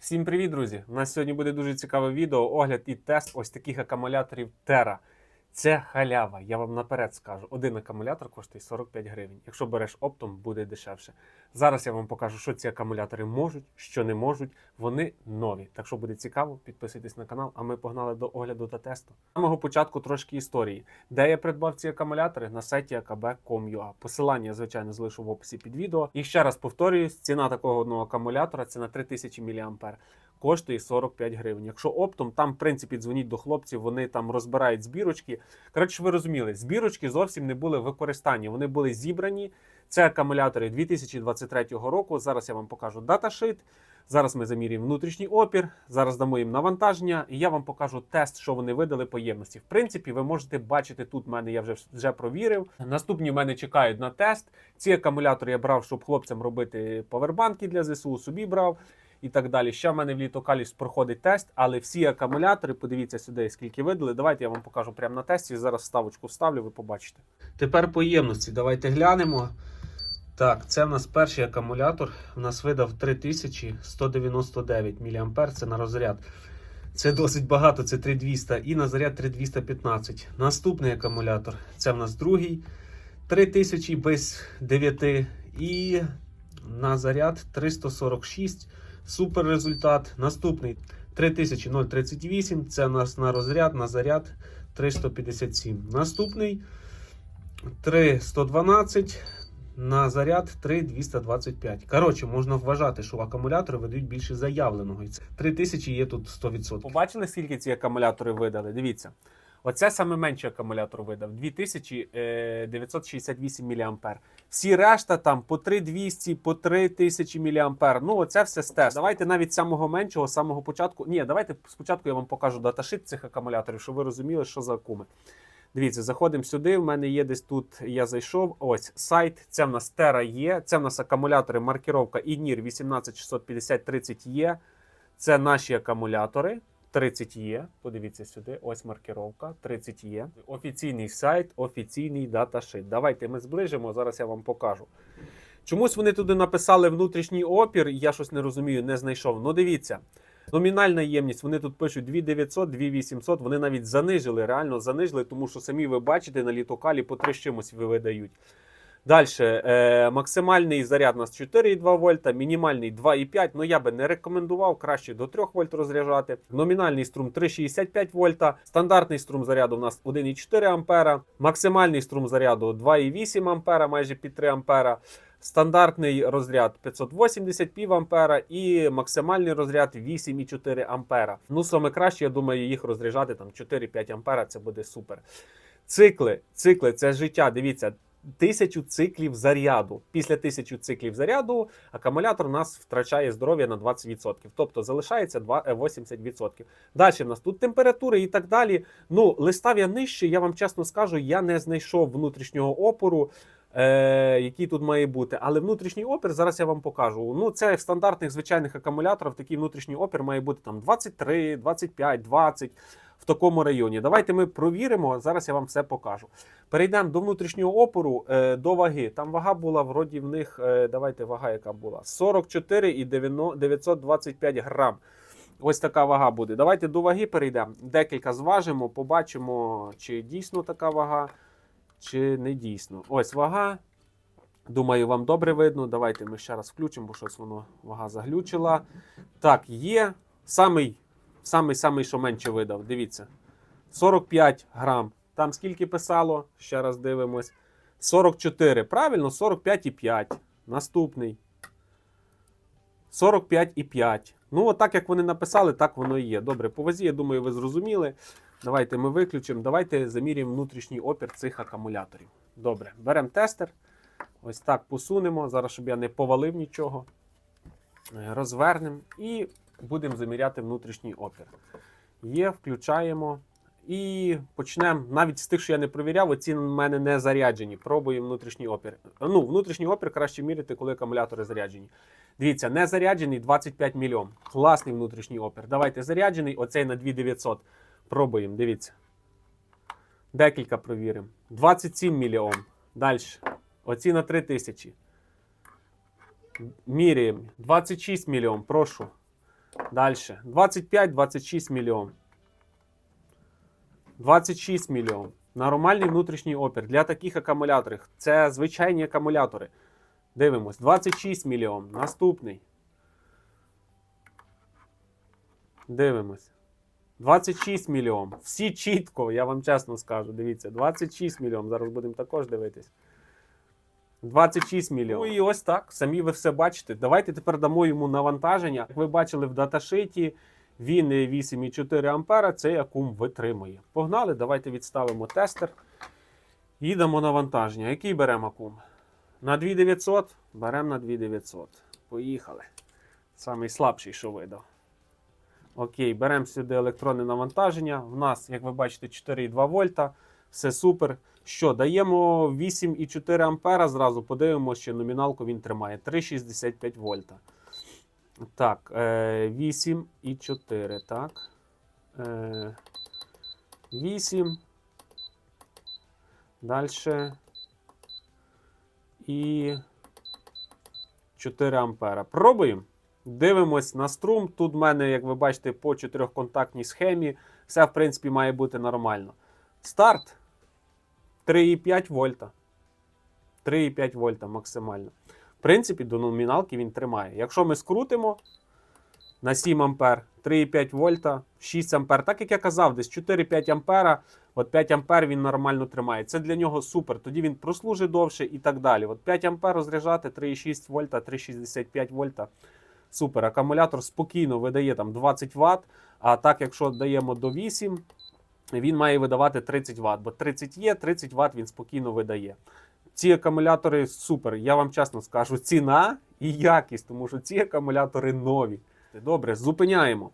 Всім привіт, друзі! У нас сьогодні буде дуже цікаве відео, огляд і тест ось таких акумуляторів Terra. Це халява, я вам наперед скажу. Один акумулятор коштує 45 гривень. Якщо береш оптом, буде дешевше. Зараз я вам покажу, що ці акумулятори можуть, що не можуть. Вони нові. Так що буде цікаво, підписуйтесь на канал, а ми погнали до огляду та тесту. З самого початку трошки історії. Де я придбав ці акумулятори? На сайті akb.com.ua. Посилання, звичайно, залишу в описі під відео. І ще раз повторююсь, ціна такого одного акумулятора це на 3000 мА коштує 45 гривень. Якщо оптом, там, в принципі, дзвоніть до хлопців, вони там розбирають збірочки. Коротше, ви розуміли, збірочки зовсім не були в використанні. Вони були зібрані. Це акумулятори 2023 року. Зараз я вам покажу даташит. Зараз ми замірюємо внутрішній опір. Зараз дамо їм навантаження, і я вам покажу тест, що вони видали по ємності. В принципі, ви можете бачити тут. мене я вже вже провірив. Наступні в мене чекають на тест. Ці акумулятори я брав, щоб хлопцям робити повербанки для ЗСУ. Собі брав і так далі. Ще в мене в літокалі проходить тест, але всі акумулятори, подивіться сюди, скільки видали. Давайте я вам покажу прямо на тесті. Зараз ставочку вставлю, ви побачите. Тепер по ємності. Давайте глянемо. Так, це в нас перший акумулятор. У нас видав 3199 мА. Це на розряд. Це досить багато, це 3200 і на заряд 3215. Наступний акумулятор. Це в нас другий. 3000 без 9 і на заряд 346. Супер результат. Наступний 3038. Це у нас на розряд, на заряд 357. Наступний 3112. На заряд 3225. Коротше, можна вважати, що акумулятори видають більше заявленого. І 3000 є тут 100%. Побачили, скільки ці акумулятори видали? Дивіться. Оце саме менший акумулятор видав 2968 мА. Всі решта там по 3200, по 3000 мА. Ну, оце все з тесту. Давайте навіть самого меншого, самого початку. Ні, давайте спочатку я вам покажу даташит цих акумуляторів, щоб ви розуміли, що за акуми. Дивіться, заходимо сюди. В мене є десь тут. Я зайшов. Ось сайт. Це в нас Terra є. Це в нас акумулятори, маркіровка INIR 18650 30 є. Це наші акумулятори. 30 є. Подивіться сюди. Ось маркіровка. 30 є. Офіційний сайт, офіційний даташит. Давайте ми зближимо. Зараз я вам покажу. Чомусь вони туди написали внутрішній опір. Я щось не розумію, не знайшов. Ну, дивіться. Номінальна ємність, вони тут пишуть 2900, 2800, вони навіть занижили, реально занижили, тому що самі ви бачите на літокалі по 3 з чимось видають. Далі, е, максимальний заряд у нас 4,2 вольта, мінімальний 2,5. Ну я би не рекомендував, краще до 3 вольт розряджати. Номінальний струм 3,65 вольта. Стандартний струм заряду у нас 1,4 ампера. Максимальний струм заряду 2,8 ампера, майже під 3 ампера. Стандартний розряд 580 пів ампера і максимальний розряд 8,4 ампера. Ну, саме краще, я думаю, їх розряджати там 4-5 ампера, це буде супер. Цикли, цикли це життя. Дивіться, тисячу циклів заряду. Після тисячі циклів заряду акумулятор у нас втрачає здоров'я на 20%. Тобто залишається 2, е, 80%. Далі в нас тут температури і так далі. Ну, листав я нижче, я вам чесно скажу, я не знайшов внутрішнього опору. Е, який тут має бути, але внутрішній опір зараз я вам покажу. Ну, це в стандартних звичайних акумуляторах такий внутрішній опір має бути там 23, 25, 20 в такому районі. Давайте ми провіримо. Зараз я вам все покажу. Перейдемо до внутрішнього опору, е, до ваги. Там вага була вроді в них. Е, давайте вага, яка була 44 і 925 грам. Ось така вага буде. Давайте до ваги перейдемо. Декілька зважимо, побачимо, чи дійсно така вага, чи не дійсно. Ось вага. Думаю, вам добре видно. Давайте ми ще раз включимо, бо щось воно вага заглючила. Так, є. Самий, самий, самий, що менше видав. Дивіться. 45 грам. Там скільки писало? Ще раз дивимось. 44. Правильно, 45,5. Наступний. 45,5. Ну, отак, як вони написали, так воно і є. Добре, по вазі, я думаю, ви зрозуміли. Давайте ми виключимо. Давайте замірюємо внутрішній опір цих акумуляторів. Добре, беремо тестер. Ось так посунемо. Зараз, щоб я не повалив нічого. Е, Розвернемо і будемо заміряти внутрішній опір. Є, включаємо. І почнемо навіть з тих, що я не провіряв, оці в мене не заряджені. Пробуємо внутрішній опір. Ну, внутрішній опір краще міряти, коли акумулятори заряджені. Дивіться, не заряджений 25 мільйон. Класний внутрішній опір. Давайте заряджений, оцей на 2900. Пробуємо, дивіться. Декілька провіримо. 27 мільйон. Далі. Оці на 3000. Міряємо. 26 мільйон, прошу. Далі. 25-26 мільйон. 26 мільйон. Нормальний внутрішній опір для таких акумуляторів. Це звичайні акумулятори. Дивимось. 26 мільйон. Наступний. Дивимось. 26 мільйон. Всі чітко, я вам чесно скажу. Дивіться, 26 мільйон. Зараз будемо також дивитись. 26 мільйонів. Ну і ось так. Самі ви все бачите. Давайте тепер дамо йому навантаження. Як ви бачили в даташиті, він 8,4 ампера цей акум витримує. Погнали, давайте відставимо тестер. Їдемо навантаження. Який беремо акум? На 2900? Беремо на 2900. Поїхали. Самий слабший, що видав. Окей, беремо сюди електронне навантаження. В нас, як ви бачите, 4,2 вольта. Все супер. Що, даємо 8,4 ампера зразу, подивимося, що номіналку він тримає. 3,65 вольта. Так, е, 8,4, так. Е, 8. Далі. І 4 ампера. Пробуємо. Дивимось на струм. Тут в мене, як ви бачите, по чотирьохконтактній схемі. Все, в принципі, має бути нормально. Старт 3,5 вольта. 3,5 вольта максимально. В принципі, до номіналки він тримає. Якщо ми скрутимо на 7 ампер, 3,5 вольта, 6 ампер, так як я казав, десь 4-5 ампера, от 5 ампер він нормально тримає. Це для нього супер. Тоді він прослужить довше і так далі. От 5 ампер розряджати, 3,6 вольта, 3,65 вольта. Супер. Акумулятор спокійно видає там 20 Вт. А так, якщо даємо до 8, він має видавати 30 Вт. Бо 30 є, 30 Вт він спокійно видає. Ці акумулятори супер. Я вам чесно скажу, ціна і якість, тому що ці акумулятори нові. Добре, зупиняємо.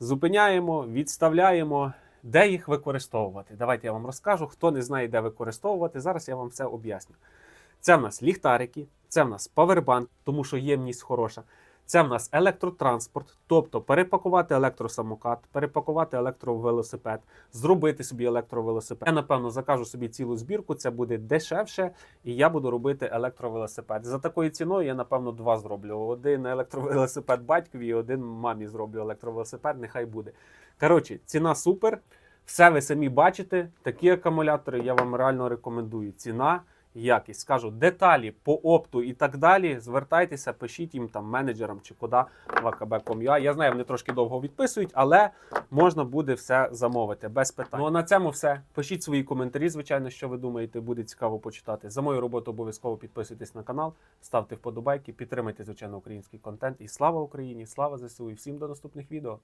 Зупиняємо, відставляємо. Де їх використовувати? Давайте я вам розкажу. Хто не знає, де використовувати, зараз я вам все об'ясню. Це в нас ліхтарики, це в нас павербанк, тому що ємність хороша. Це в нас електротранспорт, тобто перепакувати електросамокат, перепакувати електровелосипед, зробити собі електровелосипед. Я напевно закажу собі цілу збірку, це буде дешевше, і я буду робити електровелосипед. За такою ціною я напевно два зроблю: один електровелосипед батькові, і один мамі зроблю електровелосипед. Нехай буде. Коротше, ціна супер. Все ви самі бачите. Такі акумулятори я вам реально рекомендую. Ціна якість. Скажу деталі по опту і так далі. Звертайтеся, пишіть їм там менеджерам чи куди в akb.com.ua. Я знаю, вони трошки довго відписують, але можна буде все замовити без питань. Ну а на цьому все. Пишіть свої коментарі, звичайно, що ви думаєте, буде цікаво почитати. За мою роботу обов'язково підписуйтесь на канал, ставте вподобайки, підтримайте, звичайно, український контент. І слава Україні! Слава ЗСУ! І всім до наступних відео!